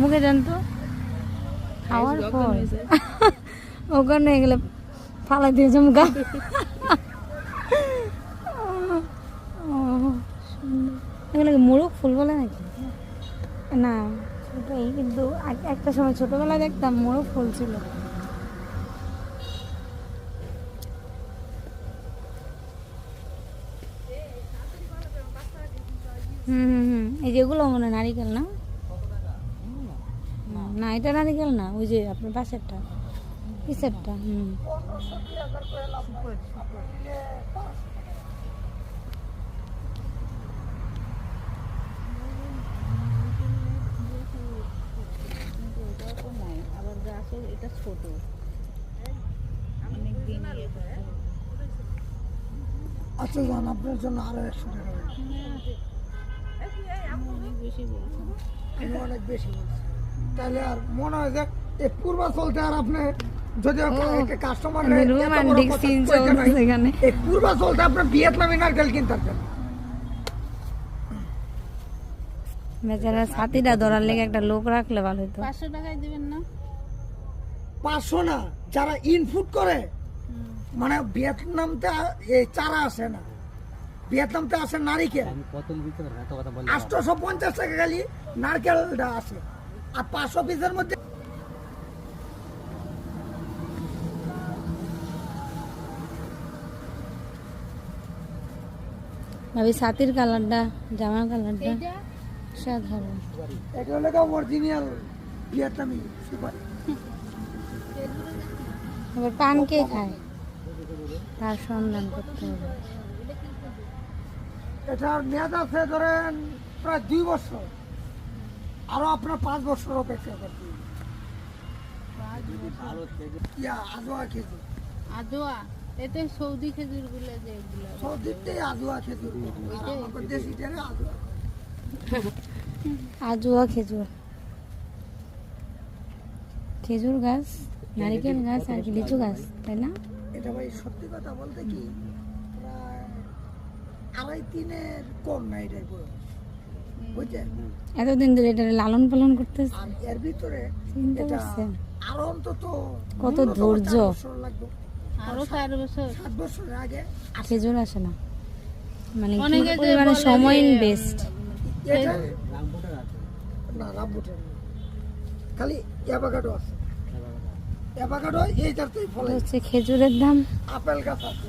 মুখে দেন তো। খাওয়ার পর। ওখানে এগুলো ফালাই দিয়েছে মুখা। এগুলোকে মোরগ ফুল বলে নাকি? না ছোটই কিন্তু একটা সময় ছোটবেলায় দেখতাম মোরগ ফুল ছিল। হুম হুম হুম। এই যেগুলো মনে নারিকেল না? না এটা নারিকেল না ওই যে আপনার পাশেরটা পিসেরটা হুম। এটা ছোট অনেক দিন আচ্ছা যান আপনার জন্য আরও একশো টাকা। অনেক বেশি বলছেন আমি অনেক বেশি বলছি। তাহলে আর মনে হয় যে এই পূর্বাচলতে আর আপনি যদি কাস্টমার আমি romantic scene এখানে। এই পূর্বাচলতে আপনার ভিয়েতনামি নারকেল কিনতে পারবেন। বেচারা ছাতিটা ধরার লেগে একটা লোক রাখলে ভালো হতো পাঁচশো টাকায় দিবেন না? পাঁচশো না যারা ইনপুট করে মানে ভিয়েতনামতে এই চারা আসে না। ভিয়েতনামতে আসে নারিকেল। আটশোশো পঞ্চাশ টাকা খালি নারকেলটা আসে। আর পাঁচশো পিসের মধ্যে ভাবি ছাতির কালারটা জামার কালারটা সাধারণ। এটা হলো অরিজিনাল ভিয়েতনামি সুপারি এবার পান কে খায়? তার সন্ধান করতে হবে। এটার মেয়াদ আছে ধরেন প্রায় দুই বছর। আরও আপনার পাঁচ বছর অপেক্ষা করতে। আদোয়া খেজুর। আদোয়া? এতে সৌদি খেজুরগুলো যেগুলো আদোয়া খেজুর। আমাদের দেশিটারে আদোয়া আজুয়া খেজুর। খেজুর গাছ নারিকেল গাছ আর লিচু গাছ তাই না? এটা ভাই সত্যি কথা বলতে কি প্রায় আড়াই তিনের কম না এটার বয়স। এতদিন ধরে এটা লালন পালন করতেছে। এর ভিতরে চিন্তা এটা করছেন আরও অন্তত কত ধৈর্য। চার বছর লাগবে। আরও চার বছর। সাত বছরের আগে খেজুর আসে না। মানে অনেকে যে সময় ইনভেস্ট না রামবুটার খালি অ্যাভাকাডো আছে। অ্যাভাকাডো এই জাতীয় ফলে। হচ্ছে খেজুরের দাম। আপেল গাছ আছে।